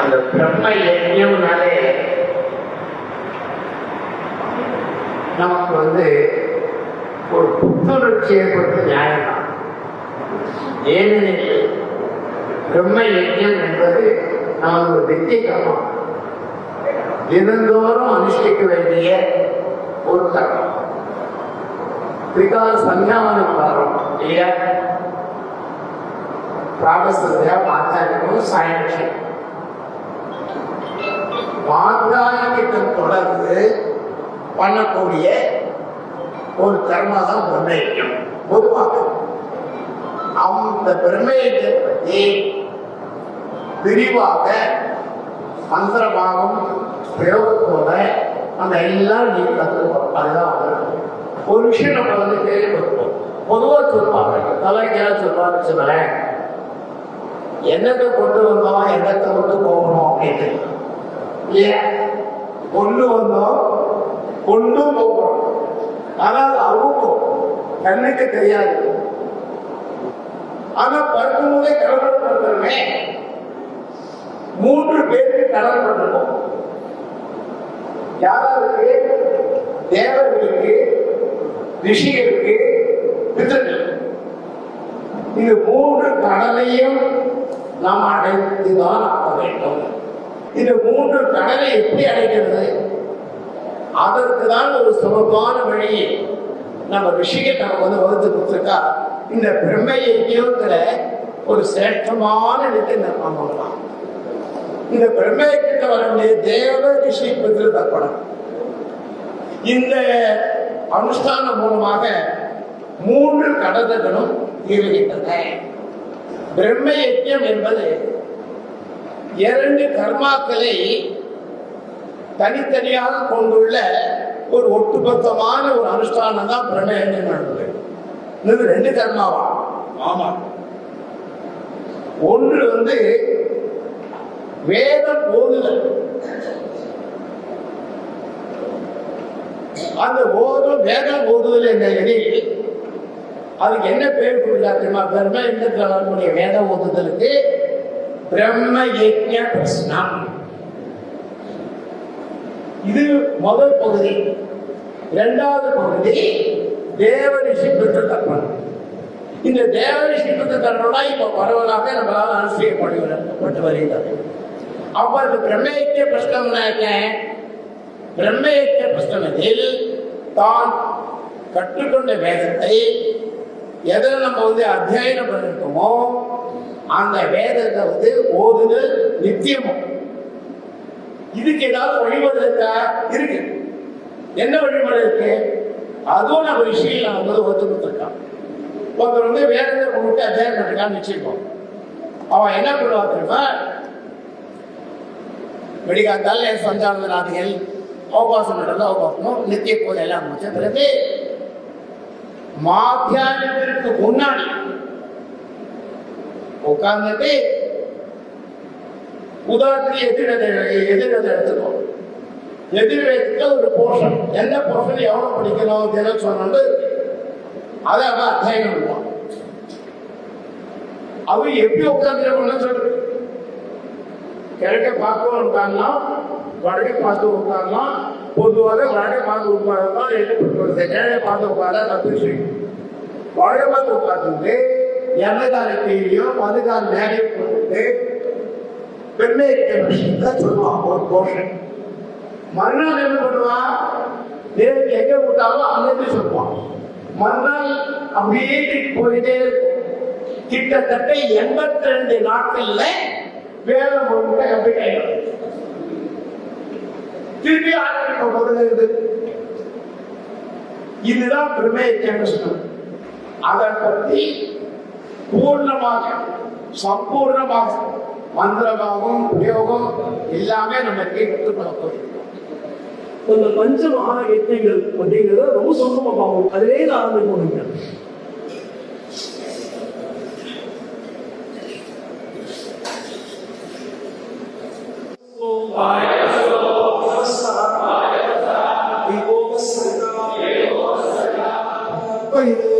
அந்த பிரம்ம யஜ்யம்னாலே நமக்கு வந்து ஒரு புத்துணர்ச்சி ஏற்படுத்த நியாயம்தான். ஏனெனில் பிரம்ம யஜ்யம் என்பது நமது நித்திய கர்மம் தினந்தோறும் அனுஷ்டிக்க வேண்டிய ஒரு கர்மம் திரிகால சஞ்ஞானம் பாரம் இல்லையா? பிராபசந்தியா மாத்தாரியமும் சாயட்சியம் சாயங்காலம் கிட்ட தொடர்ந்து பண்ணக்கூடிய ஒரு கர்மா தான் பிரம்மயஜம் பொதுவாக அந்த பிரம்மயத்தை பற்றி விரிவாக மந்திரமாகவும் பிரயோகத்தோட அந்த எல்லாம் நீ கற்றுக்கணும் அதுதான் ஒரு விஷயம் நம்ம வந்து கேள்விப்பட்டோம் பொதுவாக சொல்லுவாங்க. தலைக்கெல்லாம் சொல்லுவாங்க சொல்லுறேன் என்னத்தை கொண்டு வந்தோம் என்னத்தை கொண்டு போகணும் அப்படின்னு. ஏன்? கொண்டு வந்தோம் கொண்டு போகணும் ஆனால் அவுக்கும் கண்ணுக்கு தெரியாது. ஆனா பறக்கும் போதே கடவுள் பண்றோமே மூன்று பேருக்கு கடன் பண்ணிருக்கோம் யாராருக்கு? தேவர்களுக்கு ரிஷிகளுக்கு பித்தர்கள் இது மூன்று கடலையும் நாம் அடைத்துதான் ஆக வேண்டும். இந்த மூன்று கடலை எப்படி அடைகிறது? அதற்கு தான் ஒரு சுலபமான வழி. நம்ம ரிஷிகள் நமக்கு வந்து வகுத்து கொடுத்துருக்கா. இந்த பிரம்ம யஜ்யங்கிற ஒரு சிரேஷ்டமான இடத்தை நம்ம பண்ணலாம் இந்த பிரம்ம யஜ்யத்தை வர வேண்டிய தேவ ரிஷி பித்திரு இந்த அனுஷ்டானம் மூலமாக மூன்று கடதங்களும் தீர்கின்றன பிரம்ம யஜ்யம் என்பது இரண்டு கர்மாக்களை தனித்தனியாக கொண்டுள்ள ஒரு ஒட்டுமொத்தமான ஒரு அனுஷ்டானம் தான் என்பது. இது ரெண்டு கர்மாவா? ஆமா. ஒன்று வந்து வேதம் ஓதுதல். அந்த ஓதும் வேதம் ஓதுதல் என்ற எனில் அதுக்கு என்ன பேர் கொடுத்தா தெரியுமா? பிரம்ம யஜ்ஞத்தில் வரக்கூடிய வேத ஓதுதலுக்கு பிரம்ம யஜ்ய பிரஸ்னம் இது முதல் பகுதி. இரண்டாவது பகுதி தேவரிஷி பித்ரு தர்ப்பணம் இந்த தேவரிஷி பித்ரு தர்ப்பணம் இப்ப பரவலாக நம்மளால் அனுஷ்டிக்கப்பட்டு வருகிறது. அப்ப அது பிரம்மயக்கிய பிரஷ்னம்னா என்ன பிரம்மயக்கிய பிரஸ்னத்தில் தான் கற்றுக்கொண்ட வேதத்தை எதை நம்ம வந்து அத்தியாயனம் பண்ணிருக்கோமோ அந்த வேதத்தை வந்து ஓதுதல் நித்தியமும். இதுக்கு ஏதாவது வழிமுறை இருக்கா? இருக்கு. என்ன வழிமுறை இருக்கு? அதுவும் நம்ம விஷயம் நான் வந்து ஒத்து கொடுத்துருக்கான் ஒருத்தர் வந்து வேதத்தை கொண்டு அத்தியாயம் பண்ணிருக்கான்னு வச்சிருக்கோம் அவன் என்ன பண்ணுவா தெரியுமா? வெடிகாத்தால சஞ்சாந்த நாதிகள் அவகாசம் நடந்து அவகாசமும் நித்திய போதை எல்லாம் முடிச்ச பிறகு மாத்தியானத்திற்கு முன்னாடி உட்கார்ந்துட்டு உதாரணத்துக்கு எதிரதை எதிரதை எடுத்துக்கோ. எதிர்வேதத்துல ஒரு போர்ஷன் என்ன போர்ஷன் எவ்வளவு படிக்கணும் தினம் சொன்னு அதை அவன் அத்தியாயம் பண்ணுவான். அவன் எப்படி உட்கார்ந்துருக்கணும்னு சொல்லு. கிழக்க பார்த்து உட்காரலாம் வடக்கை பார்த்து உட்காரலாம் பொதுவாக வடக்கை பார்த்து உட்காரலாம் என்ன பண்ணுறது கிழக்க பார்த்து உட்கார தப்பு வடக்கை பார்த்து உட்காந்துட்டு எண்ணெய்கால கீழியும் மதுகால் மேலே போட்டு பெண்ணை சொல்லுவான் ஒரு போர்ஷன் மறுநாள் என்ன பண்ணுவான் நேருக்கு எங்க விட்டாலும் அங்கே சொல்லுவான் மறுநாள் அப்படியே போயிட்டே கிட்டத்தட்ட எண்பத்தி ரெண்டு நாட்கள்ல வேலை முழுக்க கம்ப்ளீட் ஆயிடும் திருப்பி ஆரம்பிக்க முதல்ல இதுதான் பிரமேய கெமிஸ்ட்ரி அதை பற்றி பூர்ணமாக சம்பூர்ணமாக மந்திரமாகவும் பிரயோகம் எல்லாமே நமக்கு கற்றுக்கொள்ள அந்த பஞ்ச மகா யஜ்ஞங்கள் அப்படிங்கிறத ரொம்ப சொந்தமா பார்ப்போம் அதிலே ஆரம்பிப்போம் நீங்க Oi.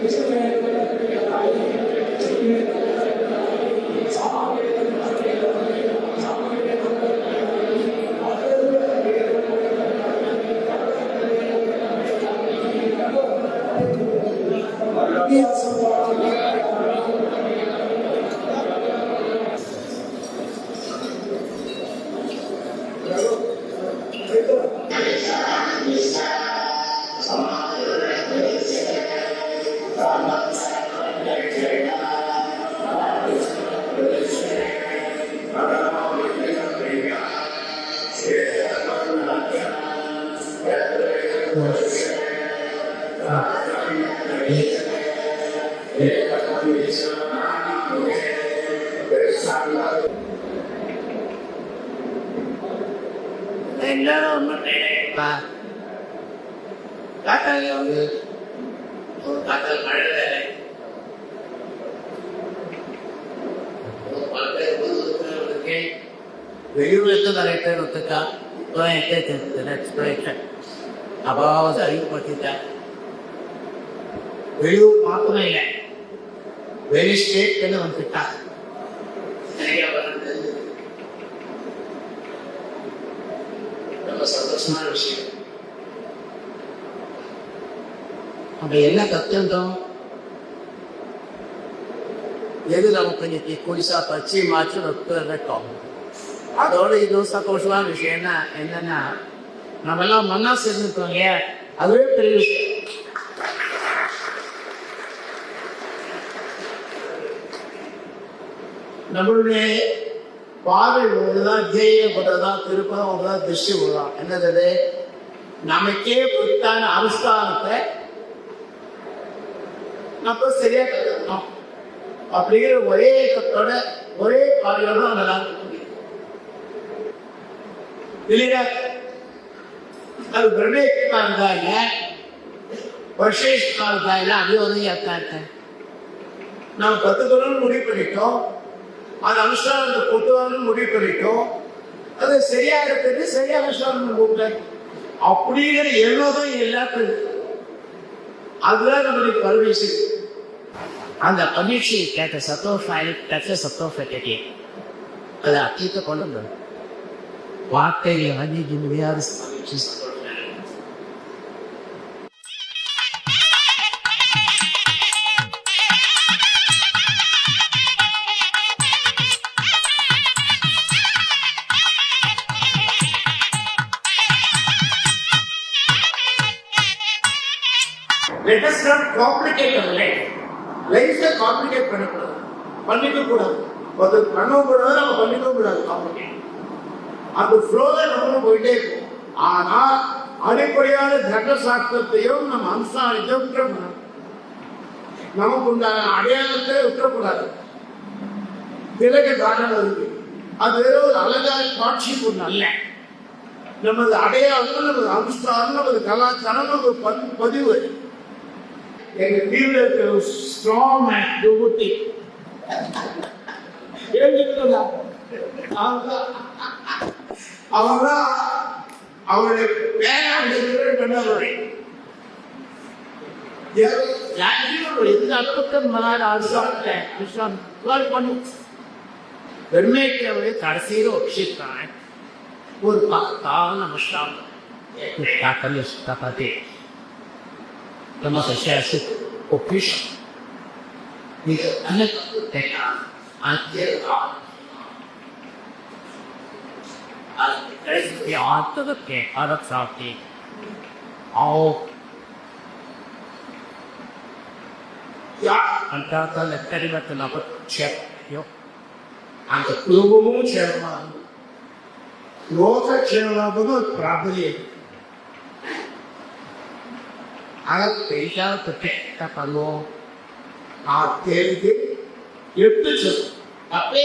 Deus também. எல்லாரும் ஒன்றும் நினைப்பா காட்டாங்க வந்து ஒரு காத்தல் மழை வேலை ஒரு பல்வேறு பொதுவுக்கு வெளியூருக்கு நிறைய பேர் ஒத்துக்கா எக்ஸ்பிளேஷன் அபாவது அறிவுப்படுத்திட்டார் வெளியூர் மாத்திரம் இல்லை வெளி ஸ்டேட்ல வந்துட்டார் ரொம்ப சந்தோஷமான விஷயம். அப்ப என்ன கத்துட்டோம் எது நமக்கு இன்னைக்கு புதுசா பச்சை மாற்றி வைக்கிறோம் அதோட இது சந்தோஷமான விஷயம். என்ன என்னன்னா நம்ம எல்லாம் மன்னா சேர்ந்துட்டோம் ஏன் அதுவே பெரிய விஷயம். நம்மளுடைய பார்வை ஒன்றுதான் தியேயம் திருப்பதம் திருப்பம் ஒன்றுதான் திருஷ்டி ஒன்றுதான் என்னது நமக்கே புத்தான அனுஷ்டானத்தை நம்ம சரியா கற்றுக்கணும் அப்படிங்கிற ஒரே கத்தோட ஒரே பார்வையோட தான் நல்லா இல்லையா? அது பிரமேஷ்மா இருந்தாங்க. வருஷேஷ்மா இருந்தாங்க. அப்படியே வந்து ஏற்காட்டேன் நாம் கத்துக்கணும்னு முடிவு பண்ணிட்டோம். அந்த அனுஷ்டானத்தை கொட்டுவாங்கன்னு முடிவு பண்ணிட்டோம். அது சரியா இருக்குது சரியா அனுஷ்டானம் கூப்பிட்டேன் அப்படிங்கிற எண்ணம் எல்லாத்துக்கு அதுதான் நம்மளுக்கு பரவீசி அந்த பரீட்சையை கேட்ட சத்தோஷாயி பெற்ற கேட்டேன் அதை அத்தியத்தை கொண்டு வந்தது. வார்த்தைகளை வந்திக்க முடியாத பரீட்சை சந்தோஷம் Let us not complicate our complicate பண்ணக்கூடாது. பண்ணிக்க கூடாது அது பண்ணவும் கூடாது நம்ம பண்ணிக்க கூடாது காம்ப்ளிகேட் அந்த ஃப்ளோல நம்ம போயிட்டே இருக்கும். ஆனால் அடிப்படையான தர்ம சாஸ்திரத்தையும் நம்ம அனுசாரித்தையும் விட்டுறக்கூடாது. நமக்கு உண்டான அடையாளத்தை விட்டுறக்கூடாது. பிறகு காரணம் இருக்கு அது வெறும் ஒரு அழகான காட்சி ஒன்று அல்ல. நமது அடையாளம் நமது அனுஷ்டானம் நமது கலாச்சாரம் நமது பதி- பதிவு. எங்க வீடு இருக்கிற ஸ்ட்ராங் மேன் விபூதி தெரிஞ்சுக்கிட்டா அவன்தான். அவருடைய வேளாண் பண்ணவரை இந்த அற்புதம் விஷயம் பண்ணு. வெறுமைக்கவே கடைசியில் ஒப்பிச்சிருக்கான் da nossa chefe, o Krishna, with another data until God. The author of the paper of Sakti, how అంటాతల ఎక్కడిబెట్టిన చెప్పు అంత పురుగుము చేరమా లోక చేరణ ప్రాప్తి அளப்பெய்தால் பெற்ற பண்ணுவோம் ஆ தெரிந்து எடுத்து சொல்லும் அப்பே